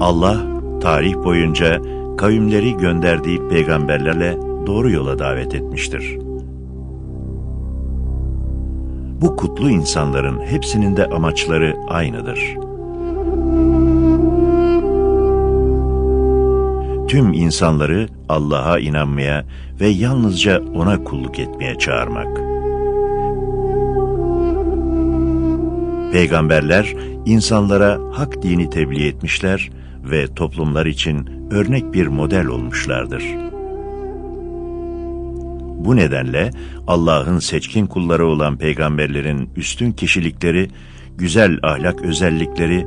Allah tarih boyunca kavimleri gönderdiği peygamberlerle doğru yola davet etmiştir. Bu kutlu insanların hepsinin de amaçları aynıdır. Tüm insanları Allah'a inanmaya ve yalnızca O'na kulluk etmeye çağırmak. Peygamberler insanlara hak dini tebliğ etmişler ve toplumlar için örnek bir model olmuşlardır. Bu nedenle Allah'ın seçkin kulları olan peygamberlerin üstün kişilikleri, güzel ahlak özellikleri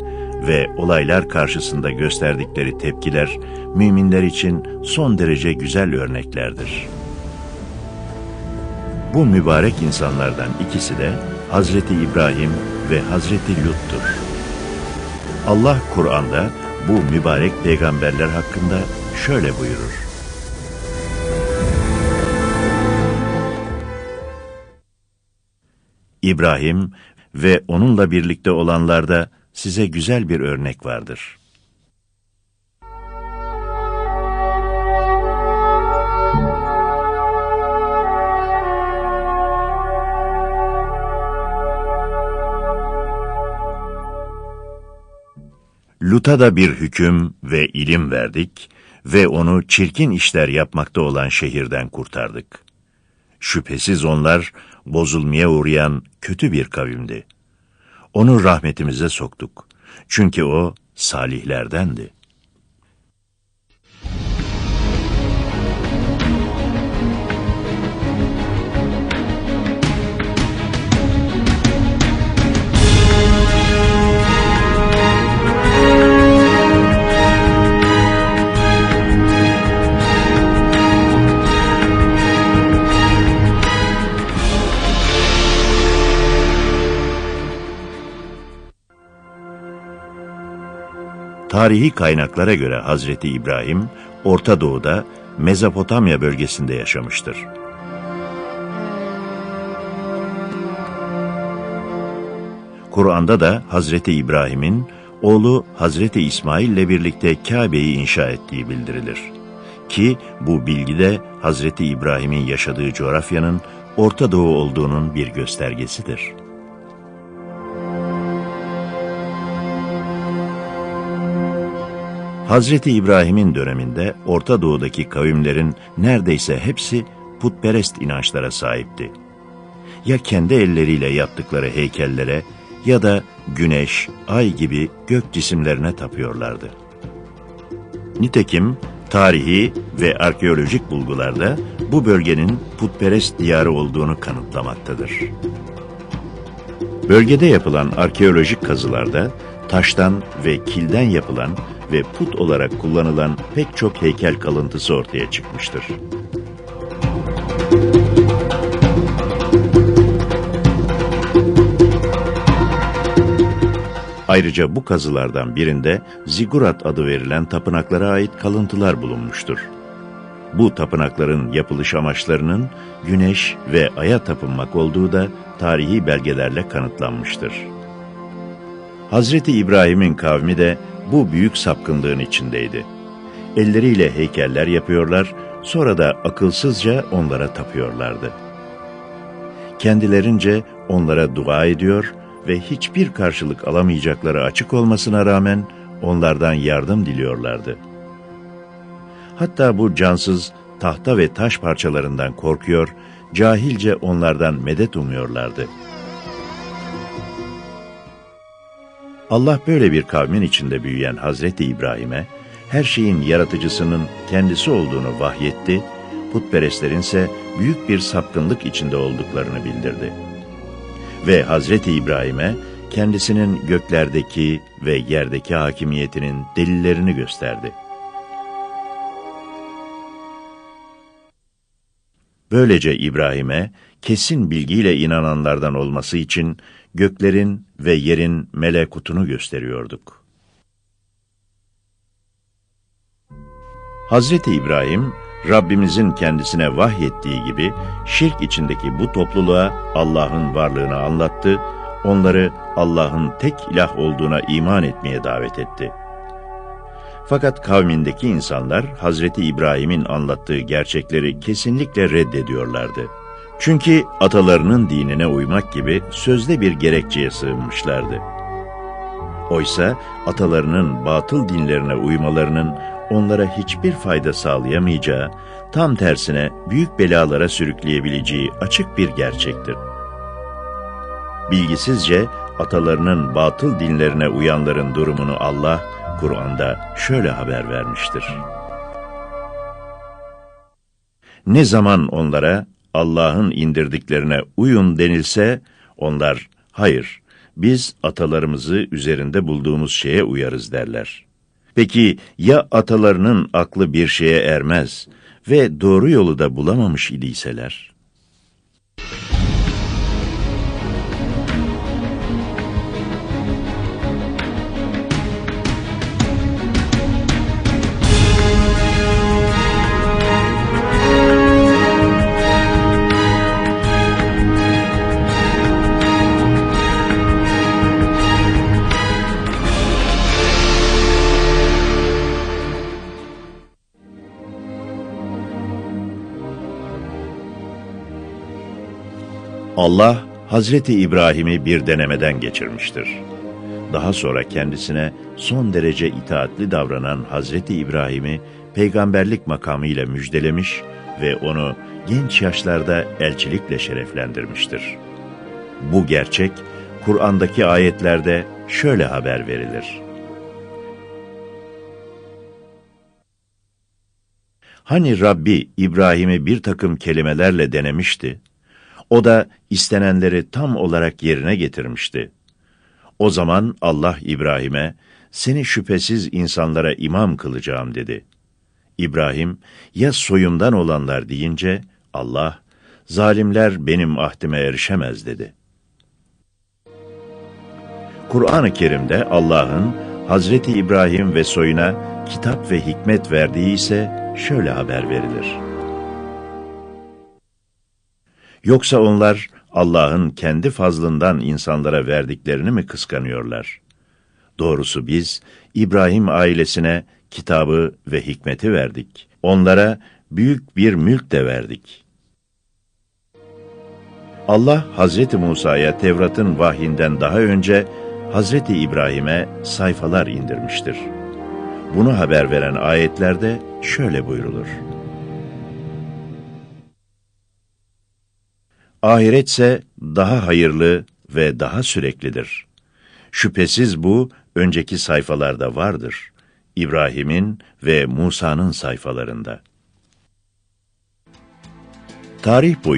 ve olaylar karşısında gösterdikleri tepkiler müminler için son derece güzel örneklerdir. Bu mübarek insanlardan ikisi de Hazreti İbrahim ve Hazreti Lut'tur. Allah Kur'an'da bu mübarek peygamberler hakkında şöyle buyurur. İbrahim ve onunla birlikte olanlarda size güzel bir örnek vardır. Lut'a da bir hüküm ve ilim verdik ve onu çirkin işler yapmakta olan şehirden kurtardık. Şüphesiz onlar bozulmaya uğrayan kötü bir kavimdi. Onu rahmetimize soktuk. Çünkü o salihlerdendi. Tarihi kaynaklara göre Hazreti İbrahim, Orta Doğu'da Mezopotamya bölgesinde yaşamıştır. Kur'an'da da Hazreti İbrahim'in oğlu Hazreti İsmail ile birlikte Kabe'yi inşa ettiği bildirilir. Ki bu bilgide Hazreti İbrahim'in yaşadığı coğrafyanın Orta Doğu olduğunun bir göstergesidir. Hazreti İbrahim'in döneminde Orta Doğu'daki kavimlerin neredeyse hepsi putperest inançlara sahipti. Ya kendi elleriyle yaptıkları heykellere ya da güneş, ay gibi gök cisimlerine tapıyorlardı. Nitekim tarihi ve arkeolojik bulgularda bu bölgenin putperest diyarı olduğunu kanıtlamaktadır. Bölgede yapılan arkeolojik kazılarda taştan ve kilden yapılan ve put olarak kullanılan pek çok heykel kalıntısı ortaya çıkmıştır. Ayrıca bu kazılardan birinde Zigurat adı verilen tapınaklara ait kalıntılar bulunmuştur. Bu tapınakların yapılış amaçlarının güneş ve aya tapınmak olduğu da tarihi belgelerle kanıtlanmıştır. Hazreti İbrahim'in kavmi de bu büyük sapkınlığın içindeydi. Elleriyle heykeller yapıyorlar, sonra da akılsızca onlara tapıyorlardı. Kendilerince onlara dua ediyor ve hiçbir karşılık alamayacakları açık olmasına rağmen onlardan yardım diliyorlardı. Hatta bu cansız tahta ve taş parçalarından korkuyor, cahilce onlardan medet umuyorlardı.'' Allah böyle bir kavmin içinde büyüyen Hazreti İbrahim'e her şeyin yaratıcısının kendisi olduğunu vahyetti, putperestlerin ise büyük bir sapkınlık içinde olduklarını bildirdi. Ve Hazreti İbrahim'e kendisinin göklerdeki ve yerdeki hakimiyetinin delillerini gösterdi. Böylece İbrahim'e kesin bilgiyle inananlardan olması için göklerin ve yerin melekutunu gösteriyorduk. Hazreti İbrahim, Rabbimizin kendisine vahyettiği gibi şirk içindeki bu topluluğa Allah'ın varlığını anlattı, onları Allah'ın tek ilah olduğuna iman etmeye davet etti. Fakat kavmindeki insanlar Hazreti İbrahim'in anlattığı gerçekleri kesinlikle reddediyorlardı. Çünkü atalarının dinine uymak gibi sözde bir gerekçeye sığınmışlardı. Oysa atalarının batıl dinlerine uymalarının onlara hiçbir fayda sağlayamayacağı, tam tersine büyük belalara sürükleyebileceği açık bir gerçektir. Bilgisizce atalarının batıl dinlerine uyanların durumunu Allah, Kur'an'da şöyle haber vermiştir. Ne zaman onlara Allah'ın indirdiklerine uyun denilse, onlar, hayır, biz atalarımızı üzerinde bulduğumuz şeye uyarız derler. Peki ya atalarının aklı bir şeye ermez ve doğru yolu da bulamamış idiyseler? Allah, Hazreti İbrahim'i bir denemeden geçirmiştir. Daha sonra kendisine son derece itaatli davranan Hazreti İbrahim'i peygamberlik makamıyla müjdelemiş ve onu genç yaşlarda elçilikle şereflendirmiştir. Bu gerçek, Kur'an'daki ayetlerde şöyle haber verilir. Hani Rabbi İbrahim'i bir takım kelimelerle denemişti, o da istenenleri tam olarak yerine getirmişti. O zaman Allah İbrahim'e, seni şüphesiz insanlara imam kılacağım dedi. İbrahim, ya soyumdan olanlar deyince, Allah, zalimler benim ahdime erişemez dedi. Kur'an-ı Kerim'de Allah'ın Hazreti İbrahim ve soyuna kitap ve hikmet verdiği ise şöyle haber verilir. Yoksa onlar Allah'ın kendi fazlından insanlara verdiklerini mi kıskanıyorlar? Doğrusu biz İbrahim ailesine kitabı ve hikmeti verdik. Onlara büyük bir mülk de verdik. Allah Hazreti Musa'ya Tevrat'ın vahyinden daha önce Hazreti İbrahim'e sayfalar indirmiştir. Bunu haber veren ayetlerde şöyle buyrulur. Ahiretse daha hayırlı ve daha süreklidir. Şüphesiz bu önceki sayfalarda vardır. İbrahim'in ve Musa'nın sayfalarında. Tarih boyunca